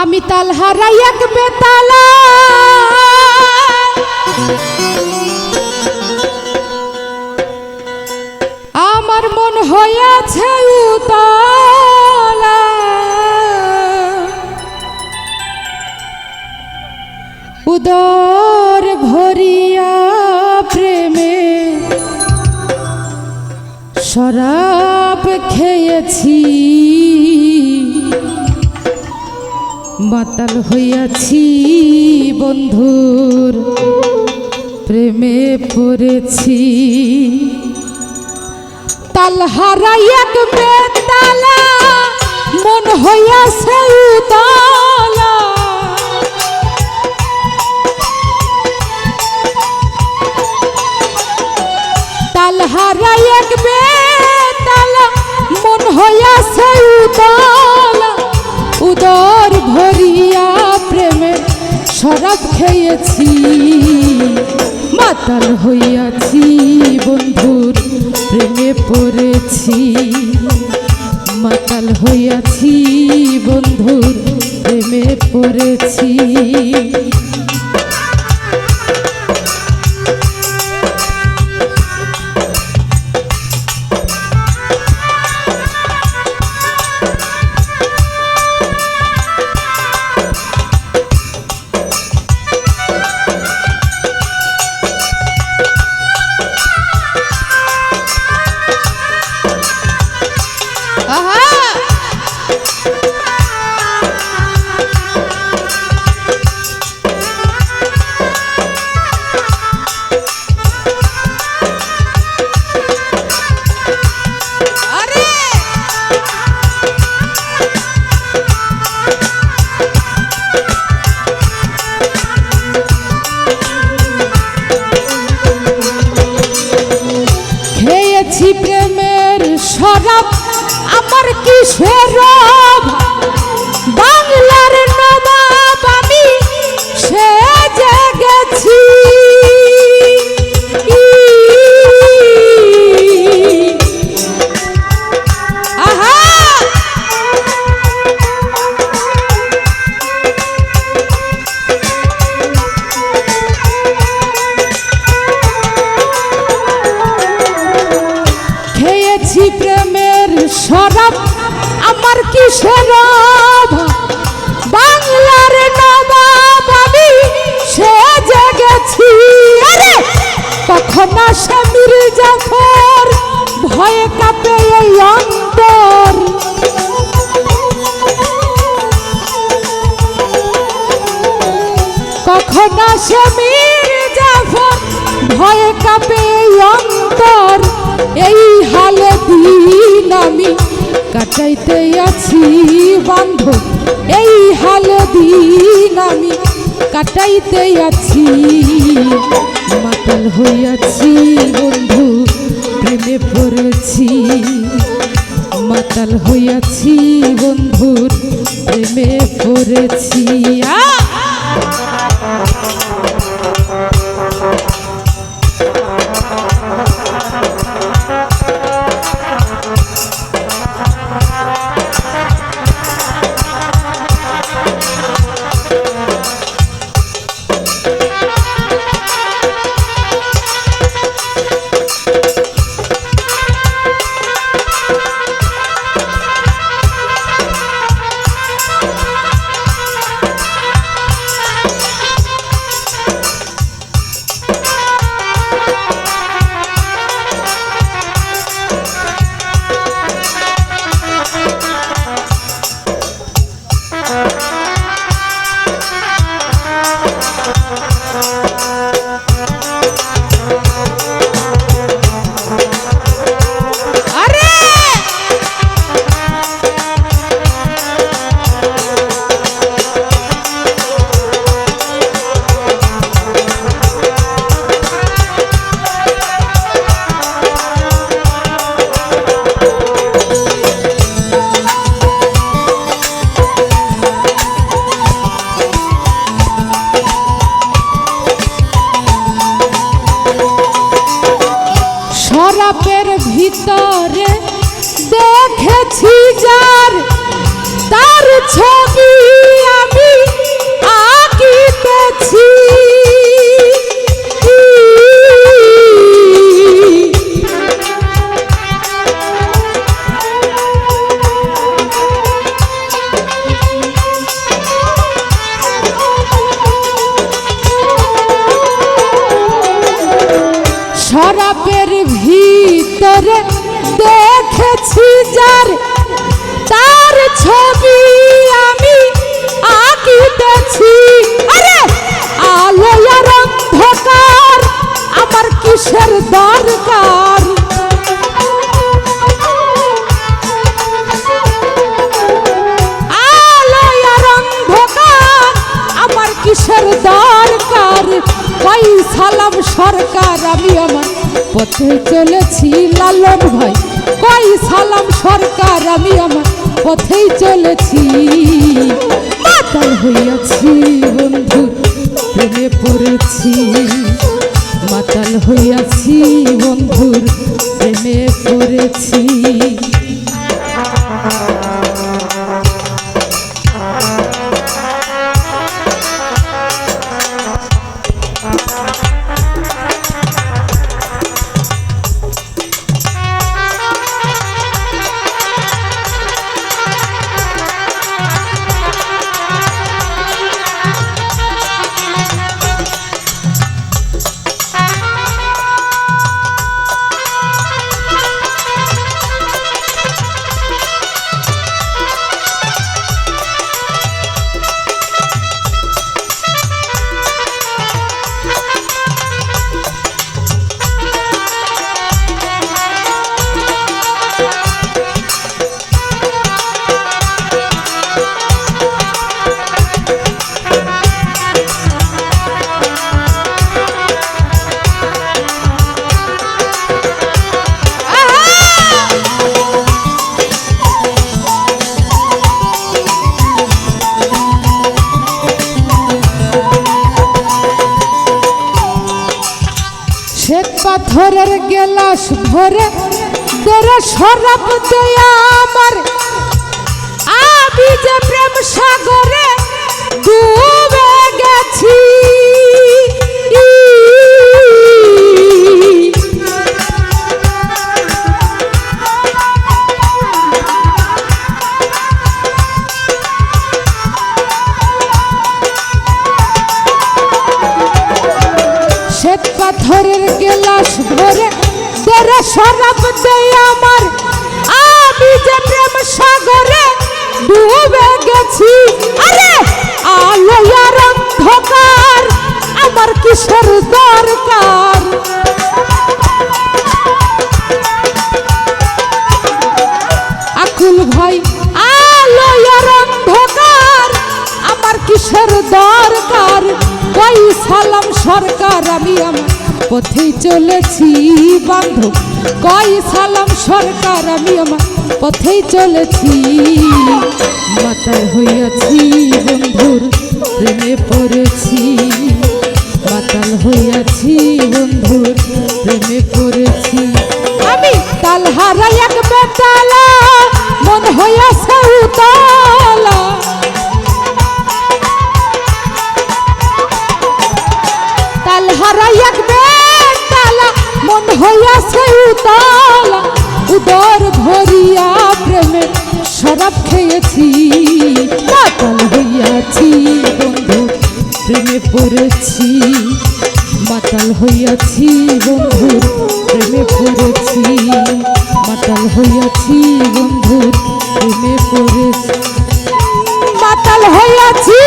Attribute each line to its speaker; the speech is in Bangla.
Speaker 1: আমি তাল হারাই এক বেতালা। আমার মন হয়েছে উতালা। উদর ভরিয়া প্রেমে শরাব খেয়েছি। মাতাল হইয়াছি বন্ধুর, প্রেমে পড়েছি। তাল হারাই এক বেতালা, মন হইয়াছে উতালা। তাল এক বেতালা, মন হইয়াছে প্রেমে শরাব খেয়েছি মাতাল হইয়াছি বন্ধুর প্রেমে পড়েছি। মাতাল হইয়াছি বন্ধুর প্রেমে পড়েছি। খেয়েছি প্রেমের শরাব আমার কি অভাব? বাংলার নবাব আমি সেজে গেছি। আরে তখন স্বামীর জাফর? ভয়ে কাঁপে এই অন্তর। কখন স্বামীর জাফর? ভয়ে কাঁপে এই অন্তর। এই হালে দিন আমি কাটাইতে আছি বান্ধব। এই হালে দিন আমি কাটাইতে আছি। মাতাল হইয়াছি বন্ধু, প্রেমে পড়েছি। মাতাল হইয়াছি বন্ধুর প্রেমে পড়েছি। আ রে দেখেছি যার, তার ছবি আমি আঁকিতেছি। আরে আলোয়ার অন্ধকার আমার কিসের দরকার? আলোয়ার অন্ধকার আমার কিসের দরকার? ভাই সরকার, আমি আমার পথে চলেছি। লালন ভাই। কই সালাম সরকার, আমি আমার পথেই চলেছি। মাতাল হইয়াছি বন্ধু, প্রেমে পড়েছি। মাতাল হইয়াছি বন্ধুর প্রেমে পড়েছি। পাথরের গেলাস ভরে তোরা সরব দেয়া আমার। আমি যে প্রেম সাগরে ডুবে গেছি। সরাপ দেয় আমার। আমি যে প্রেম সাগরে ডুবে গেছি। আরে আলো আর অন্ধকার, আমার কিসের দরকার? আকুল ভাই আলো আর অন্ধকার, আমার কিসের দরকার? কই সালাম সরকার আমি আমার পথেই চলেছি বান্ধব। কই সালাম সরকার, আমি আমার পথে চলেছি। মাতার হইয়াছি বন্ধুর প্রেমে পড়েছি। মাতাল হইয়াছি হইয়াছে উতালা, উদর ভরিয়া প্রেমে শরাব খেয়েছি মাতাল হইয়াছি বন্ধু, প্রেমে পড়েছি, মাতাল হইয়াছি বন্ধু, প্রেমে পড়েছি, মাতাল হইয়াছি বন্ধু, প্রেমে পড়েছি। মাতাল হইয়াছি